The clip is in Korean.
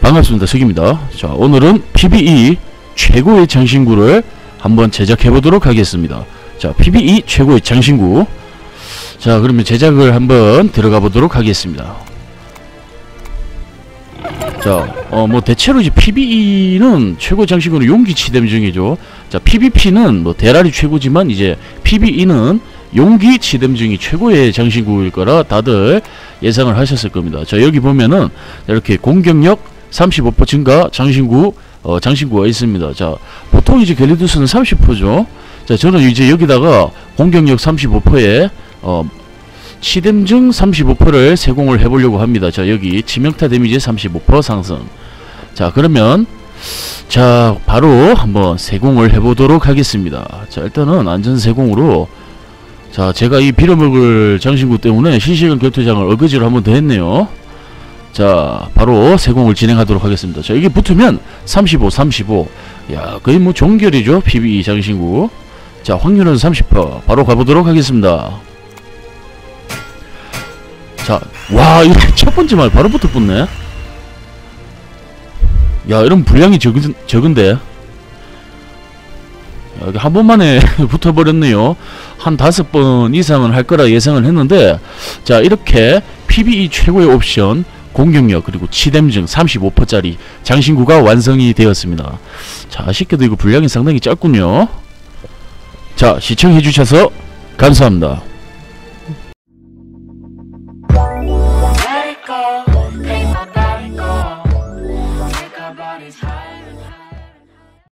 반갑습니다. 석입니다. 자, 오늘은 PBE 최고의 장신구를 한번 제작해 보도록 하겠습니다. 자, PBE 최고의 장신구. 자, 그러면 제작을 한번 들어가 보도록 하겠습니다. 자, 어, 뭐, 대체로 이제 PBE는 최고 장신구는 용기 치댐 중이죠. 자, PVP는 뭐, 대란이 최고지만, 이제 PBE는 용기 치댐 중이 최고의 장신구일 거라 다들 예상을 하셨을 겁니다. 자, 여기 보면은, 이렇게 공격력 35% 증가 장신구, 어, 장신구가 있습니다. 자, 보통 이제 갤리두스는 30%죠. 자, 저는 이제 여기다가 공격력 35%에, 어, 치댐증 35%를 세공을 해보려고 합니다. 자 여기 치명타 데미지 35% 상승. 자 그러면 자 바로 한번 세공을 해보도록 하겠습니다. 자 일단은 안전 세공으로 자 제가 이 빌어먹을 장신구 때문에 실시간 결투장을 어거지로 한 번 더 했네요. 자 바로 세공을 진행하도록 하겠습니다. 자 여기 붙으면 35, 35. 야 거의 뭐 종결이죠 PB 장신구. 자 확률은 30% 바로 가보도록 하겠습니다. 자, 와, 이거 첫 번째 말 바로 붙어 붙네. 야, 이런 분량이 적은, 적은데. 이렇게 한 번만에 붙어버렸네요. 한 다섯 번 이상은 할 거라 예상을 했는데 자 이렇게 PBE 최고의 옵션 공격력 그리고 치댐증 35%짜리 장신구가 완성이 되었습니다. 자 아쉽게도 이거 분량이 상당히 짧군요. 자 시청해주셔서 감사합니다.